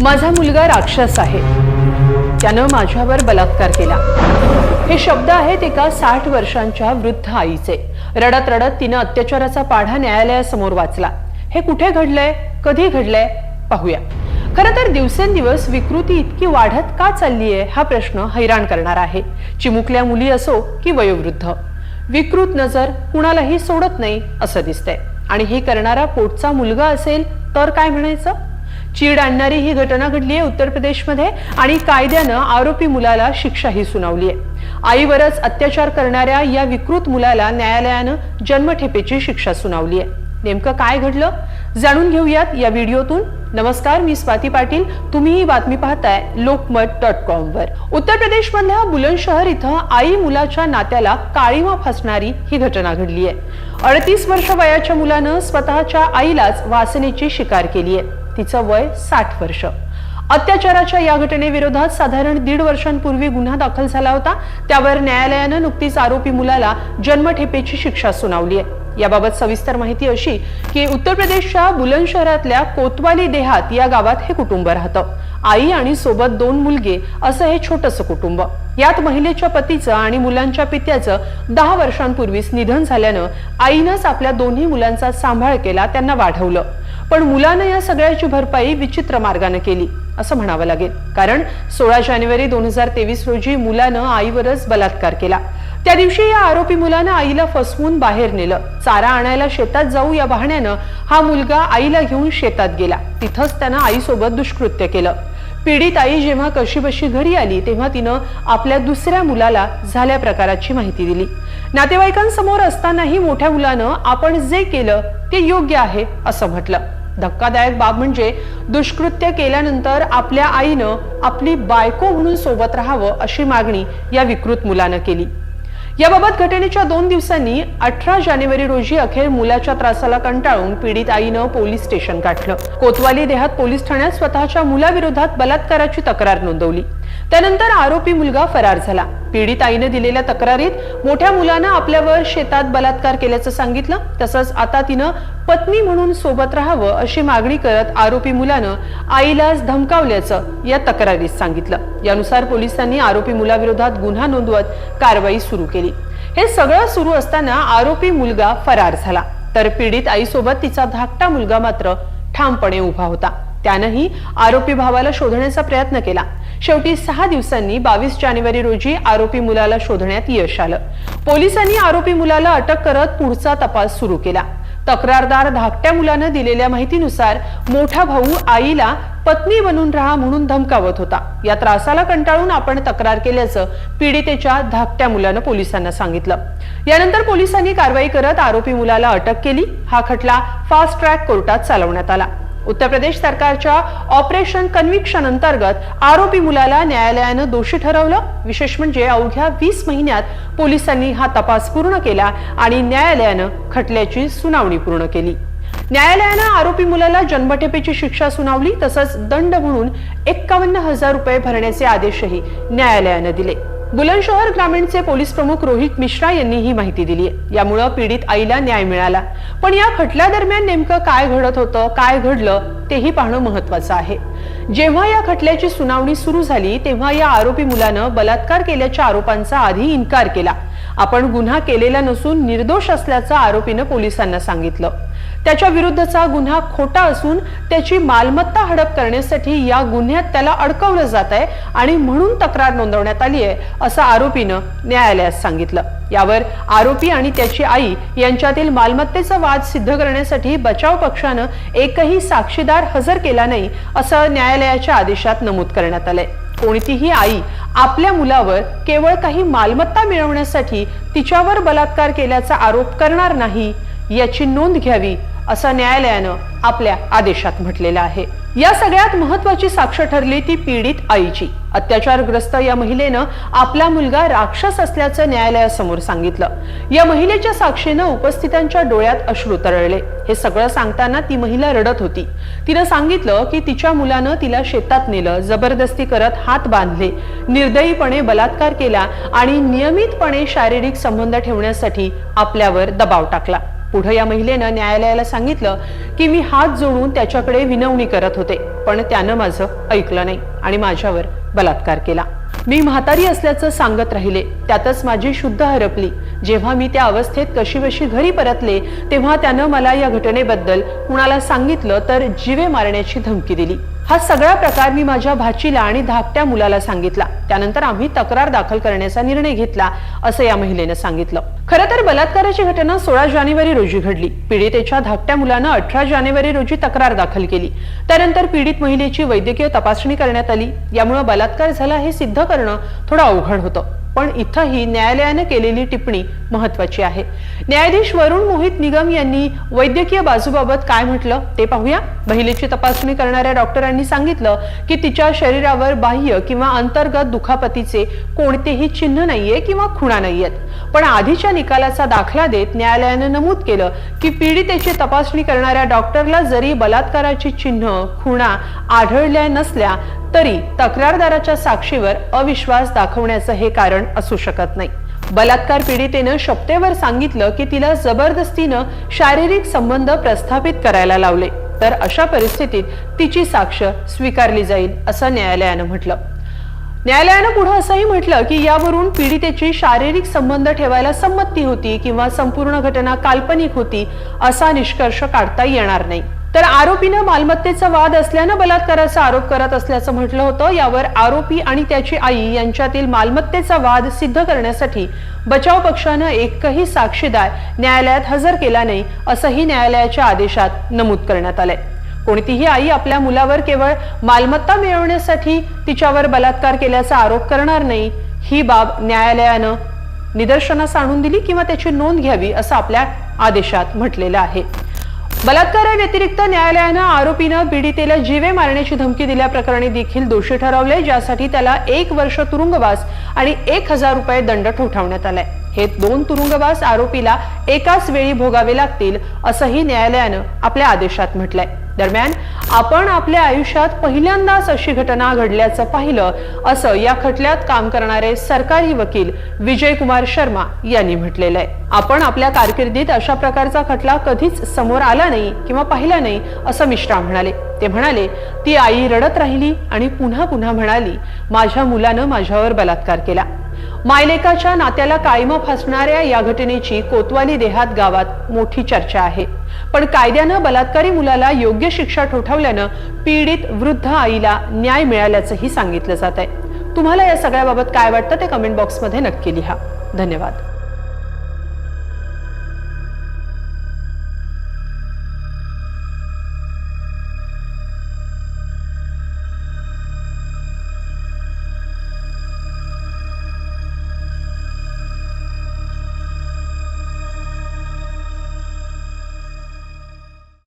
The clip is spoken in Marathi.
माझा मुलगा राक्षस आहे. त्यानं माझ्यावर बलात्कार केला. हे शब्द आहेत एका साठ वर्षांच्या वृद्ध आईचे. रडत रडत तिनं अत्याचाराचा पाढा न्यायालयासमोर वाचला. हे कुठे घडलंय? कधी घडलंय? पाहूया. खरं तर दिवसेंदिवस विकृती इतकी वाढत का चालली आहे हा प्रश्न हैराण करणार आहे. चिमुकल्या मुली असो की वयोवृद्ध. विकृत नजर कुणालाही सोडत नाही असं दिसतंय. आणि हे करणारा पोटचा मुलगा असेल तर काय म्हणायचं? चीड आणणारी ही घटना घडली आहे उत्तर प्रदेशमध्ये आणि कायद्यानं आरोपी मुलाला शिक्षाही सुनावली आहे आईवरच अत्याचार करणाऱ्या या विकृत मुलाला न्यायालयानं जन्मठेपेची शिक्षा सुनावली आहे नेमकं काय घडलं? जाणून घेऊयात या व्हिडिओतून. नमस्कार मी स्वाती पाटील. तुम्ही ही बातमी पाहताय लोकमत डॉट कॉम वर. उत्तर प्रदेश मधल्या बुलंदशहर इथं आई मुलाच्या नात्याला काळीमा फासणारी ही घटना घडली आहे अडतीस वर्ष वयाच्या मुलानं स्वतःच्या आईलाच वासनेची शिकार केली आहे तिचं वय साठ वर्ष. अत्याचाराच्या या घटनेविरोधात साधारण दीड वर्षांपूर्वी गुन्हा दाखल झाला होता. त्यावर न्यायालयानं नुकतीच आरोपी मुलाला जन्मठेपेची शिक्षा सुनावली आहे. याबाबत सविस्तर माहिती अशी की उत्तर प्रदेशच्या बुलंद शहरातल्या कोतवाली देहात या गावात हे कुटुंब राहतं. आई आणि सोबत दोन मुलगे असं हे छोटस कुटुंब. यात महिलेच्या पतीचं आणि मुलांच्या पित्याचं दहा वर्षांपूर्वीच निधन झाल्यानं आईनंच आपल्या दोन्ही मुलांचा सांभाळ केला त्यांना वाढवलं. पण मुलानं या सगळ्याची भरपाई विचित्र मार्गाने केली असं म्हणावं लागेल. कारण सोळा जानेवारी दोन हजार तेवीस रोजी मुलानं आईवरच बलात्कार केला. त्या दिवशी या आरोपी मुलानं आईला फसवून बाहेर नेलं. चारा आणायला शेतात जाऊ या बहाण्यानं हा मुलगा आईला घेऊन शेतात गेला. तिथंच त्यानं आईसोबत दुष्कृत्य केलं. पीडित आई जेव्हा कशीबशी घरी आली तेव्हा तिनं आपल्या दुसऱ्या मुलाला झाल्या प्रकाराची माहिती दिली. नातेवाईकांसमोर असतानाही मोठ्या मुलानं आपण जे केलं ते योग्य आहे असं म्हटलं. धक्कादायक बाब म्हणजे दुष्कृत्य केल्यानंतर आपल्या आईनं आपली बायको म्हणून सोबत राहावं अशी मागणी या विकृत मुलानं केली. याबाबत घटनेच्या दोन दिवसांनी अठरा जानेवारी रोजी अखेर मुलाच्या त्रासाला कंटाळून पीडित आईनं पोलीस स्टेशन गाठलं. कोतवाली देहात पोलीस ठाण्यात स्वतःच्या मुलाविरोधात बलात्काराची तक्रार नोंदवली. त्यानंतर आरोपी मुलगा फरार झाला. पीडित आईनं दिलेल्या तक्रारीत मोठ्या मुलानं आपल्यावर शेतात बलात्कार केल्याचं सांगितलं. तसंच आता तिनं पत्नी म्हणून सोबत राहावं अशी मागणी करत आरोपी मुलानं आईलाच धमकावल्याचं या तक्रारीत सांगितलं. यानुसार पोलिसांनी आरोपी मुलाविरोधात गुन्हा नोंदवत कारवाई सुरू केली. हे सगळं सुरू असताना आरोपी मुलगा फरार झाला. तर पीडित आईसोबत तिचा धाकटा मुलगा मात्र ठामपणे उभा होता. त्यानंही आरोपी भावाला शोधण्याचा प्रयत्न केला. शेवटी सहा दिवसांनी बावीस जानेवारी रोजी आरोपी मुलाला शोधण्यात यश आलं. पोलिसांनी आरोपी मुलाला अटक करत पुढचा तपास सुरू केला. तक्रारदार धाकट्या मुलानं दिलेल्या माहितीनुसार मोठा भाऊ आईला पत्नी बनून राहा म्हणून धमकावत होता. या त्रासाला कंटाळून आपण तक्रार केल्याचं पीडितेच्या धाकट्या मुलानं पोलिसांना सांगितलं. यानंतर पोलिसांनी कारवाई करत आरोपी मुलाला अटक केली. हा खटला फास्ट ट्रॅक कोर्टात चालवण्यात आला. उत्तर प्रदेश सरकारच्या ऑपरेशन कन्व्हिक्शन अंतर्गत आरोपी मुलाला न्यायालयानं दोषी ठरवलं. विशेष म्हणजे अवघ्या वीस महिन्यात पोलिसांनी हा तपास पूर्ण केला आणि न्यायालयानं खटल्याची सुनावणी पूर्ण केली. न्यायालयानं आरोपी मुलाला जन्मठेपेची शिक्षा सुनावली तसंच दंड म्हणून एक्कावन्न हजार रुपये भरण्याचे आदेशही न्यायालयानं दिले. बुलंदशहर ग्रामीणचे पोलीस प्रमुख रोहित मिश्रा यांनी ही माहिती दिली. यामुळं पीडित आईला न्याय मिळाला. पण या खटल्यादरम्यान नेमकं काय घडत होतं काय घडलं तेही पाहणं महत्वाचं आहे. जेव्हा या खटल्याची सुनावणी सुरू झाली तेव्हा या आरोपी मुलानं बलात्कार केल्याच्या आरोपांचा आधी इन्कार केला. आपण गुन्हा केलेला नसून निर्दोष असल्याचं आरोपीनं पोलिसांना सांगितलं. त्याच्या विरुद्धचा गुन्हा खोटा असून त्याची मालमत्ता हडप करण्यासाठी या गुन्ह्यात त्याला अडकवलं जात आहे आणि म्हणून तक्रार नोंदवण्यात आली आहे असं आरोपीनं न्यायालयात सांगितलं. यावर आरोपी आणि त्याची आई यांच्यातील मालमत्तेचा वाद सिद्ध करण्यासाठी बचाव पक्षानं एकही साक्षीदार हजर केला नाही असं न्यायालयाच्या आदेशात नमूद करण्यात आलंय. कोणतीही आई आपल्या मुलावर केवळ काही मालमत्ता मिळवण्यासाठी तिच्यावर बलात्कार केल्याचा आरोप करणार नाही याची नोंद घ्यावी असं न्यायालयानं आपल्या आदेशात म्हटलेलं आहे. या सगळ्यात महत्वाची साक्ष ठरली ती पीडित आईची. अत्याचारग्रस्त या महिलेनं आपला मुलगा राक्षस असल्याचं न्यायालयासमोर सांगितलं. या महिलेच्या साक्षीनं उपस्थितांच्या डोळ्यात अश्रू तरळले. हे सगळं सांगताना ती महिला रडत होती. तिनं सांगितलं की तिच्या मुलानं तिला शेतात नेलं जबरदस्ती करत हात बांधले निर्दयीपणे बलात्कार केला आणि नियमितपणे शारीरिक संबंध ठेवण्यासाठी आपल्यावर दबाव टाकला. पुढे या महिलेनं न्यायालयाला सांगितलं की मी हात जोडून त्याच्याकडे विनवणी करत होते पण त्यानं माझं ऐकलं नाही आणि माझ्यावर बलात्कार केला. मी म्हातारी असल्याचं सांगत राहिले. त्यातच माझी शुद्ध हरपली. जेव्हा मी त्या अवस्थेत कशीबशी घरी परतले तेव्हा त्यानं मला या घटनेबद्दल कुणाला सांगितलं तर जीवे मारण्याची धमकी दिली. हा सगळा प्रकार मी माझ्या भाचीला आणि धाकट्या मुलाला सांगितला. त्यानंतर आम्ही तक्रार दाखल करण्याचा निर्णय घेतला असं या महिलेनं सांगितलं. खरं तर बलात्काराची घटना सोळा जानेवारी रोजी घडली. पीडितेच्या धाकट्या मुलानं अठरा जानेवारी रोजी तक्रार दाखल केली. त्यानंतर पीडित महिलेची वैद्यकीय तपासणी करण्यात आली. यामुळे बलात्कार झाला हे सिद्ध करणं थोडं अवघड होतं. पण इथंही न्यायालयानं केलेली टिप्पणी महत्वाची आहे. न्यायाधीश वरुण मोहित निगम यांनी वैद्यकीय बाजूबाबत काय म्हटलं ते पाहूया. महिलेची तपासणी करणाऱ्या डॉक्टरांनी सांगितलं की तिच्या शरीरावर बाह्य किंवा अंतर्गत दुखापतीचे कोणतेही चिन्ह नाहीये किंवा खुणा नाहीयेत. पण आधीच्या निकालाचा दाखला देत न्यायालयानं नमूद केलं की पीडितेची तपासणी करणाऱ्या डॉक्टरला जरी बलात्काराची चिन्ह खुणा आढळल्या नसल्या तरी तक्रारदाराच्या साक्षीवर अविश्वास दाखवण्याचं हे कारण असू शकत नाही. बलात्कार पीडितेनं शपतेवर सांगितलं की तिला जबरदस्तीनं शारीरिक संबंध प्रस्थापित करायला लावले. तर अशा परिस्थितीत तिची साक्ष स्वीकारली जाईल असं न्यायालयानं म्हटलं. न्यायालयानं पुढे असंही म्हटलं की यावरून पीडितेची शारीरिक संबंध ठेवायला संमती होती किंवा संपूर्ण घटना काल्पनिक होती असा निष्कर्ष काढता येणार नाही. तर आरोपीनं मालमत्तेचा वाद असल्यानं बलात्काराचा आरोप करत असल्याचं म्हटलं होतं. यावर आरोपी आणि त्याची आई यांच्यातील मालमत्तेचा वाद सिद्ध करण्यासाठी बचाव पक्षानं एकही साक्षीदार न्यायालयात हजर केला नाही असंही न्यायालयाच्या आदेशात नमूद करण्यात आलंय. कोणतीही आई आपल्या मुलावर केवळ मालमत्ता मिळवण्यासाठी तिच्यावर बलात्कार केल्याचा आरोप करणार नाही ही बाब न्यायालयानं निदर्शनास आणून दिली किंवा त्याची नोंद घ्यावी असं आपल्या आदेशात म्हटलेलं आहे. बलात्काराव्यतिरिक्त न्यायालयानं आरोपीनं पीडितेला जीवे मारण्याची धमकी दिल्याप्रकरणी देखील दोषी ठरवले ज्यासाठी त्याला एक वर्ष तुरुंगवास आणि एक हजार रुपये दंड ठोठावण्यात आलाय. हे दोन तुरुंगवास आरोपीला एकाच वेळी भोगावे लागतील असंही न्यायालयानं आपल्या आदेशात म्हटलंय. दरम्यान आपण आपल्या आयुष्यात पहिल्यांदाच अशी घटना घडल्याचं पाहिलं असं या खटल्यात काम करणारे सरकारी वकील विजय कुमार शर्मा यांनी म्हटलेलं आहे. आपण आपल्या कारकिर्दीत अशा प्रकारचा खटला कधीच समोर आला नाही किंवा पाहिला नाही असं मिश्रा म्हणाले. ते म्हणाले ती आई रडत राहिली आणि पुन्हा पुन्हा म्हणाली माझ्या मुलानं माझ्यावर बलात्कार केला. मायलेकाच्या नात्याला कायम फासणाऱ्या या घटनेची कोतवाली देहात गावात मोठी चर्चा आहे. पण कायद्यानं बलात्कारी मुलाला योग्य शिक्षा ठोठावल्यानं पीडित वृद्ध आईला न्याय मिळाल्याचंही सांगितलं जात आहे तुम्हाला या सगळ्याबाबत काय वाटतं ते कमेंट बॉक्समध्ये नक्की लिहा. धन्यवाद.